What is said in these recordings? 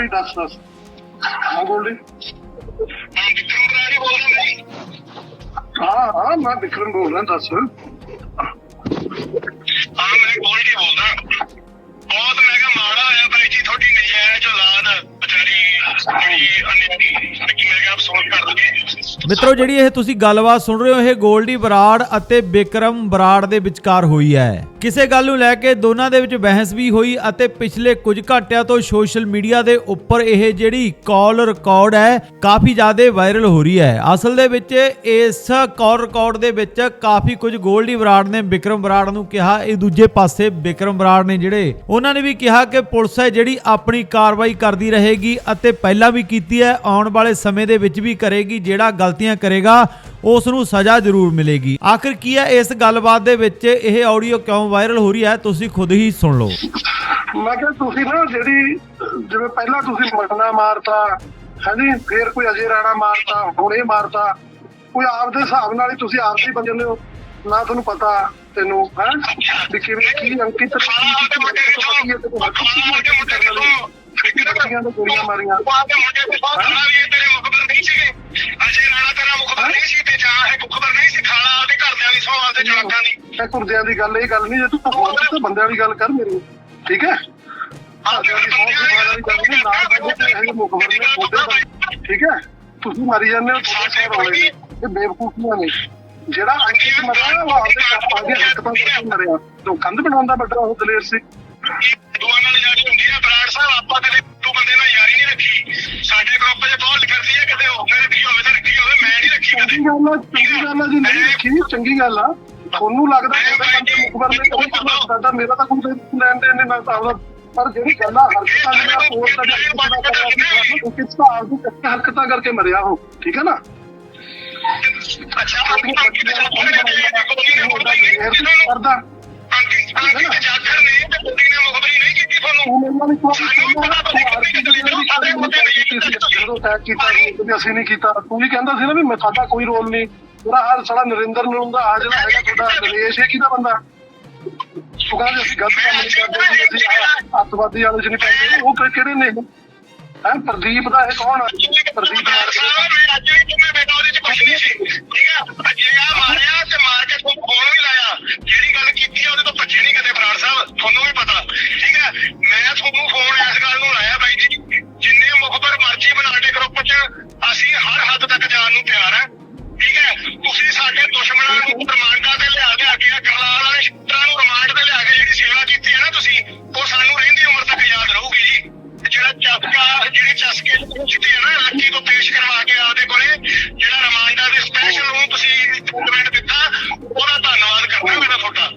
ਵੀ ਦੱਸ ਦੱਸ। ਹਾਂ ਗੋਲਡੀ ਹਾਂ ਵਿਕਰਮ ਬਰਾੜੀ ਬੋਲਦਾ ਨਹੀਂ ਹਾਂ ਹਾਂ ਮੈਂ ਵਿਕਰਮ ਬੋਲ ਰਿਹਾ ਦੱਸ। ਹਾਂ ਮੈਂ ਗੋਲਡੀ ਬੋਲਦਾ। ਬਹੁਤ ਮੈਂ ਕਿਹਾ ਮਾੜਾ ਹੋਇਆ ਬਾਈ ਜੀ ਤੁਹਾਡੀ ਨਜਾਇਜ਼ ਔਲਾਦ ਵਿਚਾਰੀ ਜਿਹੜੀ ਅਨਿਆਰੀ ਸੜਕੀ ਮੈਂ ਕਿਹਾ ਅਫਸੋਸ ਕਰ ਦਗੇ। ਮਿੱਤਰੋ, ਜਿਹੜੀ ਇਹ ਤੁਸੀਂ ਗੱਲਬਾਤ ਸੁਣ ਰਹੇ ਹੋ, ਇਹ ਗੋਲਡੀ ਬਰਾੜ ਅਤੇ ਬਿਕਰਮ ਬਰਾੜ ਦੇ ਵਿਚਕਾਰ ਹੋਈ ਹੈ। ਕਿਸੇ ਗੱਲ ਨੂੰ ਲੈ ਕੇ ਦੋਨਾਂ ਦੇ ਵਿੱਚ ਬਹਿਸ ਵੀ ਹੋਈ ਅਤੇ ਪਿਛਲੇ ਕੁਝ ਘੰਟਿਆਂ ਤੋਂ ਸੋਸ਼ਲ ਮੀਡੀਆ ਦੇ ਉੱਪਰ ਇਹ ਜਿਹੜੀ ਕਾਲ ਰਿਕਾਰਡ ਹੈ, ਕਾਫੀ ਜ਼ਿਆਦਾ ਵਾਇਰਲ ਹੋ ਰਹੀ ਹੈ। ਅਸਲ ਦੇ ਵਿੱਚ ਇਸ ਕਾਲ ਰਿਕਾਰਡ ਦੇ ਵਿੱਚ ਕਾਫੀ ਕੁਝ ਗੋਲਡੀ ਬਰਾੜ ਨੇ ਬਿਕਰਮ ਬਰਾੜ ਨੂੰ ਕਿਹਾ। ਇਹ ਦੂਜੇ ਪਾਸੇ ਬਿਕਰਮ ਬਰਾੜ ਨੇ ਜਿਹੜੇ, ਉਹਨਾਂ ਨੇ ਵੀ ਕਿਹਾ ਕਿ ਪੁਲਿਸ ਹੈ ਜਿਹੜੀ ਆਪਣੀ ਕਾਰਵਾਈ ਕਰਦੀ ਰਹੇਗੀ ਅਤੇ ਪਹਿਲਾਂ ਵੀ ਕੀਤੀ ਹੈ, ਆਉਣ ਵਾਲੇ ਸਮੇਂ ਦੇ ਵਿੱਚ ਵੀ ਕਰੇਗੀ, ਜਿਹੜਾ ਗਲਤ ਗਲਤੀਆਂ ਕਰੇਗਾ ਉਸ ਨੂੰ ਸਜ਼ਾ ਜ਼ਰੂਰ ਮਿਲੇਗੀ। ਆਖਿਰ ਕੀ ਹੈ ਇਸ ਗੱਲਬਾਤ ਦੇ ਵਿੱਚ? ਇਹ ਆਡੀਓ ਕਿਉਂ ਵਾਇਰਲ ਹੋ ਰਹੀ ਹੈ? ਤੁਸੀਂ ਖੁਦ ਹੀ ਸੁਣ ਲਓ। ਮੈਂ ਕਿਹਾ ਤੁਸੀਂ ਨਾ ਜਿਹੜੀ ਜਿਵੇਂ ਪਹਿਲਾਂ ਤੁਸੀਂ ਮਟਨਾ ਮਾਰਤਾ ਹਾਂਜੀ ਫੇਰ ਕੋਈ ਅਜੇ ਰਾਣਾ ਮਾਰਤਾ ਹੁਣ ਇਹ ਮਾਰਤਾ ਕੋਈ ਆਪਦੇ ਹਿਸਾਬ ਨਾਲ ਹੀ ਤੁਸੀਂ ਆਪ ਹੀ ਬੰਦੇ ਹੋ ਨਾ ਤੁਹਾਨੂੰ ਪਤਾ ਤੈਨੂੰ ਹੈ? ਵੀ ਕਿਵੇਂ ਕੀ ਅੰਕਿਤ ਹੈ ਤੇ ਗੋਲੀਆਂ ਮਾਰੀਆਂ। ਮੁਖਬਰ ਨਹੀਂ ਸੀ ਤੇ ਜਾਂ ਇਹ ਮੁਖਬਰ ਨਹੀਂ ਸੀ ਖਾਣਾ ਉਹਦੇ ਘਰਦਿਆਂ ਦੀ ਸੌ ਆਪਦੇ ਜਵਾਕਾਂ ਦੀ। ਇਹ ਕੁਰਦਿਆਂ ਦੀ ਗੱਲ ਇਹ ਗੱਲ ਨਹੀਂ ਜੇ ਤੂੰ ਫੋਨ ਤੇ ਬੰਦਿਆਂ ਦੀ ਗੱਲ ਕਰ ਮੇਰੀ। ਠੀਕ ਹੈ? ਬੰਦਿਆਂ ਦੀ ਫੋਨ ਤੇ ਵਾਲੀ ਗੱਲ ਨਹੀਂ ਨਾ ਇਹ ਮੁਖਬਰ ਨੇ ਬੋਲਦੇ ਠੀਕ ਹੈ? ਤੁਸੀਂ ਮਾਰੀ ਜਾਂਦੇ ਹੋ ਤੁਹਾਡੇ ਸੌ ਰੋਲੇ ਇਹ ਬੇਵਕੂਫੀਆਂ ਨੇ। ਜਿਹੜਾ ਅੰਕਿਤ ਮਰਿਆ ਉਹ ਆਪਦੇ ਆਪਦੇ ਹਰਕਤਾਂ ਕਰਕੇ ਮਰਿਆ। ਤੋਂ ਕੰਧ ਬਣਾਉਂਦਾ ਵੱਡਾ ਉਹ ਦਲੇਰ ਸੀ। ਦੋਵਾਂ ਨਾਲ ਯਾਰੀ ਹੁੰਦੀ ਹੈ ਬਰਾੜ ਸਾਹਿਬ ਆਪਾਂ ਕਦੇ ਤੂੰ ਬੰਦੇ ਨਾਲ ਯਾਰੀ ਨਹੀਂ ਰੱਖੀ। ਸਾਡੇ ਗਰੁੱਪ 'ਚ ਬਹੁਤ ਲਿਖਦੀ ਹੈ ਕਿਤੇ ਉਹ ਰੱਖੀ ਹੋਵੇ ਤਾਂ ਰੱਖੀ ਹੋਵੇ ਮੈਂ ਨਹੀਂ ਰੱਖੀ ਕਦੇ। ਚੰਗੀ ਗੱਲ ਆ ਚੰਗੀ ਗੱਲ ਆ ਜੀ ਨਹੀਂ ਰੱਖੀ ਚੰਗੀ ਗੱਲ ਆ। ਤੁਹਾਨੂੰ ਲੱਗਦਾ ਤੁਹਾਡੇ ਕੰਧ ਮੁਖਬਰ ਨੇ ਕਦੇ ਕਰਨਾ ਸਾਡਾ ਮੇਰਾ ਤਾਂ ਕੋਈ ਲੈਣ ਦੇਣ ਨਹੀਂ ਮੈਂ ਤਾਂ ਪਰ ਜਿਹੜੀ ਗੱਲ ਹਰਕਤਾਂ ਜਿਹੜਾ ਕੋਲ ਦਾ ਜਿਹੜਾ ਕਰਿਆ ਸੀ ਉਹ ਕਿਸ ਭਾਵ ਦੀ ਹਰਕਤਾਂ ਕਰਕੇ ਮਰਿਆ ਉਹ ਠੀਕ ਹੈ ਨਾ? ਅੱਛਾ ਨੇ ਕਰਦਾ। ਜਾਖਰ ਨੇ? ਤੇ ਕੁੜੀ ਨੇ ਮੁਖਬਰੀ ਨਹੀਂ ਕੀਤੀ ਤੁਹਾਨੂੰ? ਤੂੰ ਜਦੋਂ ਤੈਅ ਕੀਤਾ ਸੀ ਕਿ ਅਸੀਂ ਨਹੀਂ ਕੀਤਾ, ਤੂੰ ਵੀ ਕਹਿੰਦਾ ਸੀ ਨਾ ਵੀ ਮੈਂ ਸਾਡਾ ਕੋਈ ਰੋਲ ਨਹੀਂ। ਪੂਰਾ ਹਾਲ ਸਾਡਾ ਨਰਿੰਦਰ ਨੂੰ ਦਾ ਆ ਜਿਹੜਾ ਹੈਗਾ ਤੁਹਾਡਾ ਨਰੇਸ਼ ਹੈ ਕਿਹਦਾ ਬੰਦਾ? ਤੂੰ ਕਹਿੰਦਾ ਅਸੀਂ ਗਲਤ ਕੰਮ ਨਹੀਂ ਕਰਦੇ ਸੀ ਅਸੀਂ ਅੱਤਵਾਦੀ ਵਾਲੇ ਚ ਨਹੀਂ ਪੈਂਦੇ ਉਹ ਕਿਹੜੇ ਨੇ ਹੈ, ਪ੍ਰਦੀਪ ਦਾ ਇਹ ਕੌਣ ਆ? ਪ੍ਰਦੀਪ ਮਾਰ ਕੇ ਮੈਂ ਅੱਜ ਵੀ ਤੁਮੇ ਬੇਟਾ ਉਹਦੇ ਚ ਕੁਛ ਨਹੀਂ ਸੀ ਠੀਕ ਹੈ ਅੱਜੇ ਆ ਮਾਰਿਆ ਤੇ ਮਾਰ ਕੇ ਤੁਹਾਨੂੰ ਫੋਨ ਵੀ ਲਾਇਆ ਜਿਹੜੀ ਗੱਲ ਕੀਤੀ ਆ ਉਹਦੇ ਤੋਂ ਭੱਜੇ ਨਹੀਂ ਕਦੇ ਬਰਾੜ ਸਾਹਿਬ ਤੁਹਾਨੂੰ ਵੀ ਪਤਾ ਠੀਕ ਹੈ ਮੈਂ ਤੁਹਾਨੂੰ ਫੋਨ ਇਸ ਗੱਲ ਨੂੰ ਲਾਇਆ ਬਾਈ ਜੀ, ਜਿੰਨੇ ਮੁਖਬਰ ਤੱਕ ਜਾਣ ਨੂੰ ਤਿਆਰ ਹੈ ਠੀਕ ਹੈ? ਤੁਸੀਂ ਸਾਡੇ ਦੁਸ਼ਮਣਾਂ ਨੂੰ ਰਿਮਾਂਡਾਂ ਤੇ ਲਿਆ ਕੇ ਆਗੇ ਕਰਲਾਲ ਵਾਲੇ ਸ਼ਿੱਤਰਾਂ ਨੂੰ ਰਿਮਾਂਡ ਤੇ ਲਿਆ ਕੇ ਜਿਹੜੀ ਸੇਵਾ ਕੀਤੀ ਹੈ ਨਾ ਤੁਸੀਂ ਉਹ ਸਾਨੂੰ ਰਹਿੰਦੀ ਉਮਰ ਤੱਕ ਯਾਦ ਰਹੂਗੀ ਜੀ। ਜਿਹੜਾ ਚਸਕਾ ਜਿਹੜੀ ਚਸਕੇ ਚਿੱਟੀ ਹੈ ਨਾ ਲੱਕੀ ਤੋਂ ਪੇਸ਼ ਕਰਵਾ ਕੇ ਆਪਦੇ ਕੋਲੇ ਜਿਹੜਾ ਰਿਮਾਂਡਾਂ ਦੇ ਸਪੈਸ਼ਲ ਨੂੰ ਤੁਸੀਂ ਡਾਕੂਮੈਂਟ ਦਿੱਤਾ ਉਹਦਾ ਧੰਨਵਾਦ ਕਰਦਾ ਮੇਰਾ ਤੁਹਾਡਾ।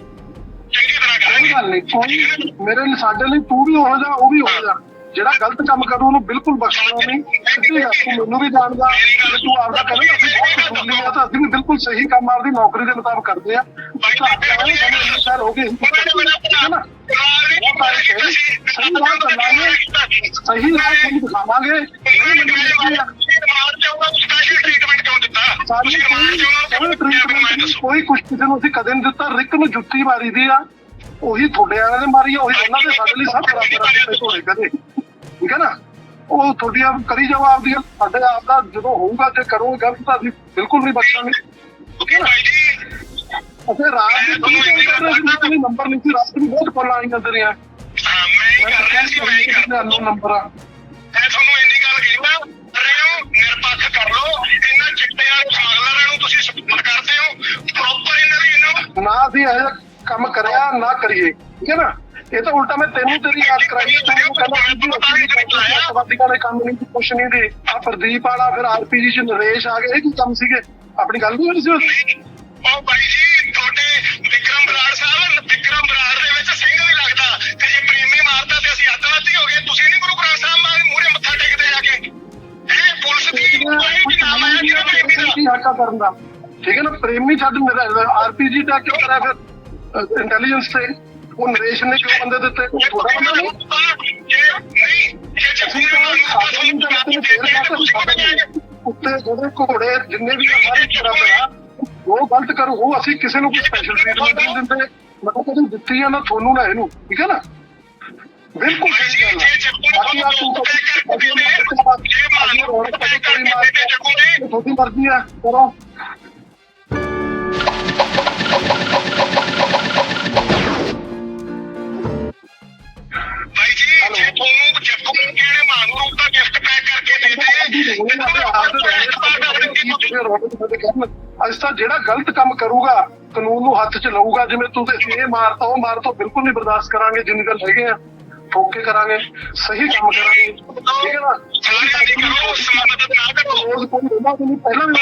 ਚੰਗੀ ਤਰ੍ਹਾਂ ਕੋਈ ਕਰਾਂਗੇ ਗੱਲ ਨਹੀਂ ਕੋਈ ਮੇਰੇ ਲਈ ਸਾਡੇ ਲਈ ਤੂੰ ਵੀ ਹੋ ਜਾ ਉਹ ਵੀ ਹੋ ਜਾ। ਜਿਹੜਾ ਗਲਤ ਕੰਮ ਕਰੂ ਉਹਨੂੰ ਬਿਲਕੁਲ ਬਖਸ਼ਣਾ ਨਹੀਂ। ਸਿੱਧੀ ਗੱਲ ਮੈਨੂੰ ਵੀ ਜਾਣਦਾ। ਤੇ ਤੂੰ ਆਪਦਾ ਕਰੇ ਅਸੀਂ ਬਹੁਤ ਆ ਤਾਂ ਅਸੀਂ ਵੀ ਬਿਲਕੁਲ ਸਹੀ ਕੰਮ ਆਪਦੀ ਨੌਕਰੀ ਦੇ ਮੁਤਾਬਕ ਕਰਦੇ ਆ ਸਰ ਹੋ ਗਏ ਠੀਕ ਹੈ ਨਾ ਉਹ ਤਾਂ ਇਹ ਹੈ, ਸਹੀ ਰਾਹ ਚੱਲਾਂਗੇ ਸਹੀ ਰਾਹ ਤੁਹਾਨੂੰ ਦਿਖਾਵਾਂਗੇ ਇਹ ਮੈਨੂੰ ਦੱਸੀ ਆ ਸਾਡੀ ਕੋਈ ਟ੍ਰੀਟਮੈਂਟ ਕੋਈ ਕਿਸੇ ਨੂੰ ਅਸੀਂ ਕਦੇ ਨਹੀਂ ਦਿੱਤਾ ਰਿਕ ਨੂੰ ਜੁੱਤੀ ਮਾਰੀ ਦੀ ਆ ਉਹੀ ਤੁਹਾਡੇ ਵਾਲਿਆਂ ਨੇ ਮਾਰੀ ਆ ਉਹੀ ਉਹਨਾਂ ਦੇ ਸਾਡੇ ਲਈ ਸਭ ਬਰਾਬਰ ਆ ਕਿਤੇ ਧੋਲੇ ਕਦੇ ਠੀਕ ਹੈ ਨਾ ਉਹ ਤੁਹਾਡੀਆਂ ਕਰੀ ਜਾਓ ਆਪਦੀਆਂ ਸਾਡੇ ਆਪ ਦਾ ਜਦੋਂ ਹੋਊਗਾ ਤੇ ਕਰੋਗੇ ਗਲਤ ਤਾਂ ਅਸੀਂ ਬਿਲਕੁਲ ਨਹੀਂ ਬਖਸ਼ਾਂਗੇ ਅਸੀਂ ਰਾਤ ਦੇ ਦੋ ਕੋਈ ਨੰਬਰ ਨਹੀਂ ਸੀ ਰਾਤ ਨੂੰ ਬਹੁਤ ਕਾਲਾਂ ਆਈਆਂ ਜਾਂਦੇ ਰਿਹਾ ਮੈਂ ਤਾਂ ਕਹਿੰਦਾ ਸੀ ਨੰਬਰ ਆ। ਨਿਰਪੱਖ ਕਰ ਲਓ। ਇਹਨਾਂ ਚਿੱਟਿਆਂ ਸਾਗਲਰਾਂ ਨੂੰ ਤੁਸੀਂ ਸਪੋਰਟ ਕਰਦੇ ਹੋ। ਪ੍ਰੋਪਰ ਇਹਨਾਂ ਦੀ ਇਹਨਾਂ ਨਾ ਅਸੀਂ ਇਹ ਕੰਮ ਕਰਿਆ ਨਾ ਕਰੀਏ। ਠੀਕ ਹੈ ਨਾ? ਇਹ ਤਾਂ ਉਲਟਾ ਮੈਂ ਤੈਨੂੰ ਤੇਰੀ ਯਾਦ ਕਰਾਈ ਹੈ ਤੈਨੂੰ ਕਹਿੰਦਾ ਸੀ ਵੀ ਅਸੀਂ ਵੀ ਕਰਦੇ ਹਾਂ, ਅੱਤਵਾਦੀਆਂ ਦੇ ਕੰਮ ਨਹੀਂ ਕੁਛ ਨਹੀਂ ਦੇ। ਆ ਪ੍ਰਦੀਪ ਵਾਲਾ ਫਿਰ ਆਰਪੀਜੀ ਚ ਨਰੇਸ਼ ਆ ਗਏ ਇਹ ਕੀ ਕੰਮ ਸੀਗੇ? ਆਪਣੀ ਗੱਲ ਨਹੀਂ ਹੋਈ ਸੀ? ਉਹ ਬਾਈ ਜੀ ਤੁਹਾਡੇ ਵਿਕਰਮ ਬਰਾੜ ਸਾਹਿਬ ਵਿਕਰਮ ਬਰਾੜ ਦੇ ਵਿੱਚ ਸਿੰਘ ਵੀ ਲੱਗਦਾ। ਤੇ ਜੇ ਪ੍ਰੇਮੀ ਮਾਰਦਾ ਤੇ ਅਸੀਂ ਅੱਤਵਾਦੀ ਹੋ ਗਏ। ਤੁਸੀਂ ਨਹੀਂ ਗੁਰੂ ਗ੍ਰੰਥ ਸਾਹਿਬ ਮਾਰੇ ਮੂਹਰੇ ਮੱਥਾ ਟੇਕਦੇ ਜਾ ਕੇ। ਇਹ ਪੁਲਿਸ ਦੀ ਕੋਈ ਨਾਮ ਆਇਆ ਕਿਹੜਾ ਪ੍ਰੇਮੀ ਦਾ? ਕੀ ਹੱਕਾ ਕਰਨ ਦਾ। ਠੀਕ ਹੈ ਨਾ ਪ੍ਰੇਮੀ ਛੱਡ ਆਰਪੀਜੀ ਦਾ ਕਿਉਂ ਕਰਿਆ ਫਿਰ? ਇੰਟੈਲੀਜੈਂਸ ਤੇ। ਉਹ ਨਰੇਸ਼ ਨੇ ਕਿਉਂ ਬੰਦੇ ਦਿੱਤੇ? ਉਹ ਤੁਹਾਡਾ ਬੰਦਾ ਨਹੀਂ? ਉੱਤੇ ਜਿਹੜੇ ਘੋੜੇ ਜਿੰਨੇ ਵੀ ਹਮਾਰੇ ਚਰਾ ਉਹ ਗਲਤ ਕਰੂ ਉਹ ਅਸੀਂ ਕਿਸੇ ਨੂੰ ਕੋਈ ਸਪੈਸ਼ਲ ਟ੍ਰੀਟਮੈਂਟ ਨਹੀਂ ਦਿੰਦੇ। ਮਤਲਬ ਕਦੇ ਦਿੱਤੀ ਆ ਨਾ ਤੁਹਾਨੂੰ ਨਾ ਇਹਨੂੰ ਠੀਕ ਹੈ ਨਾ? ਬਿਲਕੁਲ ਸਹੀ ਗੱਲ ਹੈ ਬਾਕੀ ਆ ਤੂੰ ਜੇ ਮਾਨੂੰ ਪਤਾ ਕਰੀ ਮਾਰ ਤੁਹਾਡੀ ਮਰਜ਼ੀ ਆ ਕਰੋ। ਗਿਫਟ ਪੈਕ ਕਰਕੇ ਅੱਜ ਤਾਂ ਜਿਹੜਾ ਗਲਤ ਕੰਮ ਕਰੂਗਾ ਕਾਨੂੰਨ ਨੂੰ ਹੱਥ 'ਚ ਲਊਗਾ ਜਿਵੇਂ ਤੂੰ ਤੇ ਇਹ ਮਾਰਤਾ ਉਹ ਮਾਰਤਾ ਬਿਲਕੁਲ ਨਹੀਂ ਬਰਦਾਸ਼ਤ ਕਰਾਂਗੇ ਜਿੰਨੀ ਗੱਲ ਹੈਗੇ ਆ। ਠੋਕ ਕਰਾਂਗੇ ਸਹੀ ਕੰਮ ਕਰਾਂਗੇ। ਠੀਕ ਹੈ ਨਾ? ਸਾਰਿਆਂ ਦੀ ਕਰੋ ਸਮਾਨਤ ਨਾ ਕਰੋ। ਰੋਜ਼ ਕੋਈ ਪਹਿਲਾਂ ਵੀ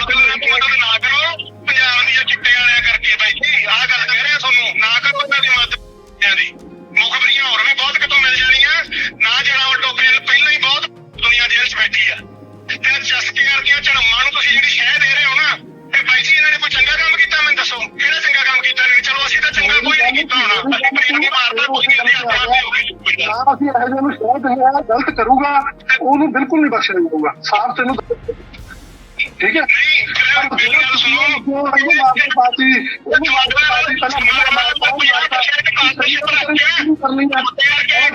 ਇਹੋ ਜਿਹੇ ਨੂੰ ਸ਼ਹਿਰ ਦੇ ਆ ਗਲਤ ਕਰੂਗਾ ਉਹਨੂੰ ਬਿਲਕੁਲ ਨਹੀਂ ਬਖਸ਼ਿਆ ਜਾਊਗਾ ਸਾਫ਼ ਤੈਨੂੰ ਠੀਕ ਹੈ?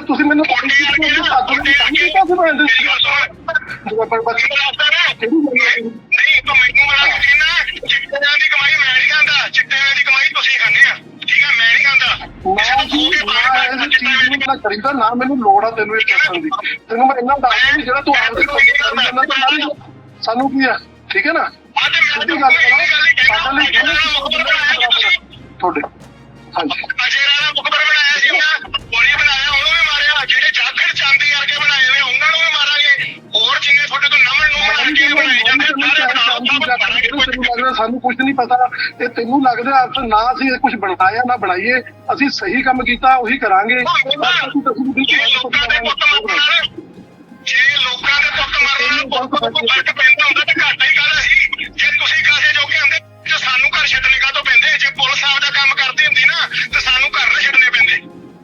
ਤੁਸੀਂ ਮੈਨੂੰ ਨਹੀਂ ਤੂੰ ਮੈਨੂੰ ਬਣਾ ਕੇ ਕਹਿਣਾ ਚਿੱਟਿਆਂ ਦੀ ਕਮਾਈ ਮੈਂ ਨਹੀਂ ਨੂੰ ਕਰੀਦਾ ਨਾ ਮੈਨੂੰ ਲੋੜ ਆ ਤੈਨੂੰ ਇਹ ਦੱਸਣ ਦੀ। ਤੈਨੂੰ ਮੈਂ ਇੰਨਾ ਦੱਸ ਵੀ ਜਿਹੜਾ ਤੂੰ ਆਪਦੇ ਕੋਲ ਕਰੀ ਜਾਂਦਾ ਤਾਂ ਸਾਰੀ ਸਾਨੂੰ ਕੀ ਆ? ਠੀਕ ਹੈ ਨਾ? ਅੱਜ ਮੈਂ ਗੱਲ ਕਰੋ। ਸਾਡੇ ਲਈ ਤੁਹਾਡੇ ਹਾਂਜੀ। ਤੈਨੂੰ ਲੱਗਦਾ ਸਾਨੂੰ ਕੁਝ ਨਹੀਂ ਪਤਾ ਤੇ ਤੈਨੂੰ ਲੱਗਦਾ ਨਾ ਅਸੀਂ ਕੁਝ ਬਣਾਇਆ ਨਾ ਬਣਾਈਏ ਅਸੀਂ ਸਹੀ ਕੰਮ ਕੀਤਾ ਉਹੀ ਕਰਾਂਗੇ ਅਸੀਂ ਤਾਂ ਜੇ ਲੋਕਾਂ ਦੇ ਪੁੱਤ ਮਰਨ ਦੇ ਨਾਲ ਪੁੱਤ ਨੂੰ ਫ਼ਰਕ ਪੈਂਦਾ ਹੁੰਦਾ ਤਾਂ ਘਾਟਾ ਹੀ ਕਾਹਦਾ ਸੀ ਜੇ ਤੁਸੀਂ ਕਾਸੇ ਜੋਗੇ ਹੁੰਦੇ ਤੇ ਸਾਨੂੰ ਘਰ ਛੱਡਣੇ ਕਾਹਤੋਂ ਪੈਂਦੇ ਜੇ ਪੁਲਿਸ ਆਪਦਾ ਕੰਮ ਕਰਦੀ ਹੁੰਦੀ ਨਾ ਤੇ ਸਾਨੂੰ ਘਰ ਨਾ ਛੱਡਣੇ ਪੈਂਦੇ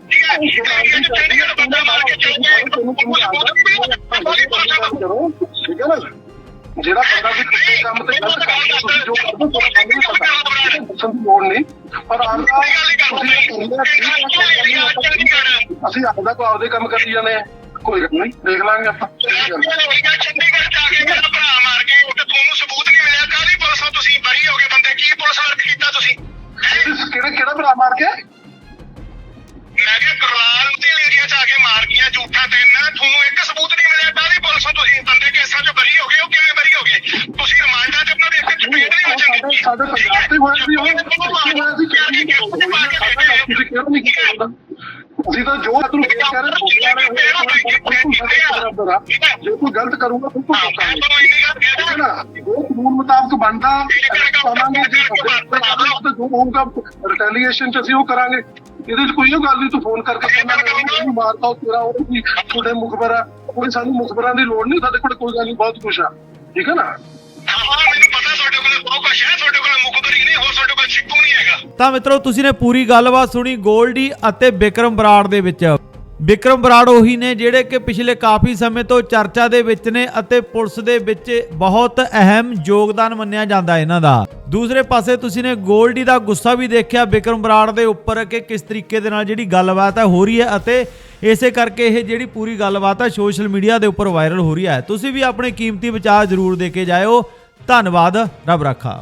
ਠੀਕ ਹੈ ਇੰਡੀਆ ਚ ਚੰਡੀਗੜ੍ਹ ਬੰਦਾ ਮਾਰ ਕੇ ਚਲ ਗਏ ਪੁਲਿਸ ਪੁਲਿਸ ਵੀ ਨਹੀਂ ਪੁਲਿਸ ਕਰੋ ਠੀਕ ਹੈ ਨਾ ਜਿਹੜਾ ਬੰਦਾ ਵੀ ਕਿਸੇ ਕੰਮ ਤੇ ਗਲਤ ਕਰਦਾ ਤੁਸੀਂ ਜੋ ਕਰਦੇ ਹੋ ਤੁਹਾਨੂੰ ਨਹੀਂ ਪਤਾ ਦੱਸਣ ਦੀ ਲੋੜ ਨਹੀਂ ਪਰ ਆਪਦਾ ਅਸੀਂ ਆਪਦਾ ਕੋ ਆਪਦੇ ਕੰਮ ਕਰੀ ਜਾਂਦੇ ਆ ਕੋਈ ਗੱਲ ਨਹੀਂ ਦੇਖ ਲਾਂਗੇ ਆਪਾਂ ਚੰਡੀਗੜ੍ਹ ਆ ਕੇ ਮੇਰਾ ਭਰਾ ਮਾਰ ਕੇ ਤੇ ਤੁਹਾਨੂੰ ਸਬੂਤ ਨਹੀਂ ਮਿਲਿਆ ਕਾਹਦੀ ਪੁਲਿਸ ਤੁਸੀਂ ਬਰੀ ਹੋ ਗਏ ਬੰਦੇ ਕੀ ਪੁਲਿਸ ਵਰਕ ਕੀਤਾ ਤੁਸੀਂ ਕਿਹੜਾ ਕਿਹੜਾ ਭਰਾ ਮਾਰ ਕੇ ਮੈਂ ਕਿਹਾ ਕਰਵਾਲ ਤੇ ਏਰੀਆ ਚ ਆ ਕੇ ਮਾਰ ਗਈਆਂ ਝੂਠਾ ਤੇ ਨਾ ਤੁਹਾਨੂੰ ਇੱਕ ਸਬੂਤ ਨਹੀਂ ਮਿਲਿਆ ਕਾਹਦੀ ਪੁਲਿਸ ਨੂੰ ਤੁਸੀਂ ਬੰਦੇ ਕੇਸਾਂ ਚ ਬਰੀ ਹੋ ਗਏ ਉਹ ਕਿਵੇਂ ਬਰੀ ਹੋ ਗਏ ਤੁਸੀਂ ਰਿਮਾਂਡਾਂ ਚ ਆਪਣਾ ਦੇ ਇੱਕ ਚਪੇਟ ਨਹੀਂ ਵਜਣ ਸਾਡੇ ਪੰਜਾਬ ਤੇ ਹੋਇਆ ਸੀ ਉਹ ਅਸੀਂ ਹੋਇਆ ਸੀ ਤੁਸੀਂ ਕਿਹੜਾ ਨਹੀਂ ਕੀਤਾ ਅਸੀਂ ਤਾਂ ਜੋ ਤੁਹਾਨੂੰ ਦੇਖ ਕਰ ਰਹੇ ਹਾਂ ਜੇ ਕੋਈ ਗਲਤ ਕਰੂਗਾ ਗੱਲ ਕਹਿ ਠੀਕ ਨਾ? ਜੋ ਕਾਨੂੰਨ ਮੁਤਾਬਕ ਬਣਦਾ ਪਾਵਾਂਗੇ ਜੇ ਤਾਂ ਜੋ ਹੋਊਗਾ ਰਿਟੈਲੀਏਸ਼ਨ ਚ ਅਸੀਂ ਉਹ ਕਰਾਂਗੇ। ਇਹਦੇ ਚ ਕੋਈ ਉਹ ਗੱਲ ਨਹੀਂ ਤੂੰ ਫੋਨ ਕਰਕੇ ਕਹਿੰਦਾ ਮੈਂ ਉਹਨੂੰ ਮਾਰਤਾ ਉਹ ਤੇਰਾ ਉਹ ਵੀ ਤੁਹਾਡੇ ਮੁਖਬਰ ਕੋਈ ਸਾਨੂੰ ਮੁਖਬਰਾਂ ਦੀ ਲੋੜ ਨਹੀਂ ਸਾਡੇ ਕੋਲ ਕੋਈ ਗੱਲ ਨਹੀਂ ਬਹੁਤ ਕੁਛ ਆ। ਠੀਕ ਹੈ ਨਾ? ਬਹੁਤ ਕੁਛ ਹੈ ਤੁਹਾਡੇ ਕੋਲ ਮੁਖਬਰੀ ਨਹੀਂ, ਹੋਰ ਤੁਹਾਡੇ ਕੋਲ ਛਿੱਕੂ ਨਹੀਂ ਹੈਗਾ। ਤਾਂ ਮਿੱਤਰੋ, ਤੁਸੀਂ ਨੇ ਪੂਰੀ ਗੱਲਬਾਤ ਸੁਣੀ ਗੋਲਡੀ ਅਤੇ ਵਿਕਰਮ ਬਰਾੜ ਦੇ ਵਿੱਚ। ਵਿਕਰਮ ਬਰਾੜ ਉਹੀ ਨੇ ਜਿਹੜੇ ਕਿ ਪਿਛਲੇ ਕਾਫੀ ਸਮੇਂ ਤੋਂ ਚਰਚਾ ਦੇ ਵਿੱਚ ਨੇ ਅਤੇ ਪੁਲਿਸ ਦੇ ਵਿੱਚ ਬਹੁਤ ਅਹਿਮ ਯੋਗਦਾਨ ਮੰਨਿਆ ਜਾਂਦਾ ਇਹਨਾਂ ਦਾ। ਦੂਸਰੇ ਪਾਸੇ ਤੁਸੀਂ ਨੇ ਗੋਲਡੀ ਦਾ ਗੁੱਸਾ ਵੀ ਦੇਖਿਆ ਵਿਕਰਮ ਬਰਾੜ ਦੇ ਉੱਪਰ ਕਿ ਕਿਸ ਤਰੀਕੇ ਦੇ ਨਾਲ ਜਿਹੜੀ ਗੱਲਬਾਤ ਹੈ ਹੋ ਰਹੀ ਹੈ ਅਤੇ ਇਸੇ ਕਰਕੇ ਇਹ ਜਿਹੜੀ ਪੂਰੀ ਗੱਲਬਾਤ ਹੈ ਸੋਸ਼ਲ ਮੀਡੀਆ ਦੇ ਉੱਪਰ ਵਾਇਰਲ ਹੋ ਰਹੀ ਹੈ। ਤੁਸੀਂ ਵੀ ਆਪਣੇ ਕੀਮਤੀ ਵਿਚਾਰ ਜ਼ਰੂਰ ਦੇ ਕੇ ਜਾਇਓ। ਧੰਨਵਾਦ ਰੱਬ ਰਾਖਾ।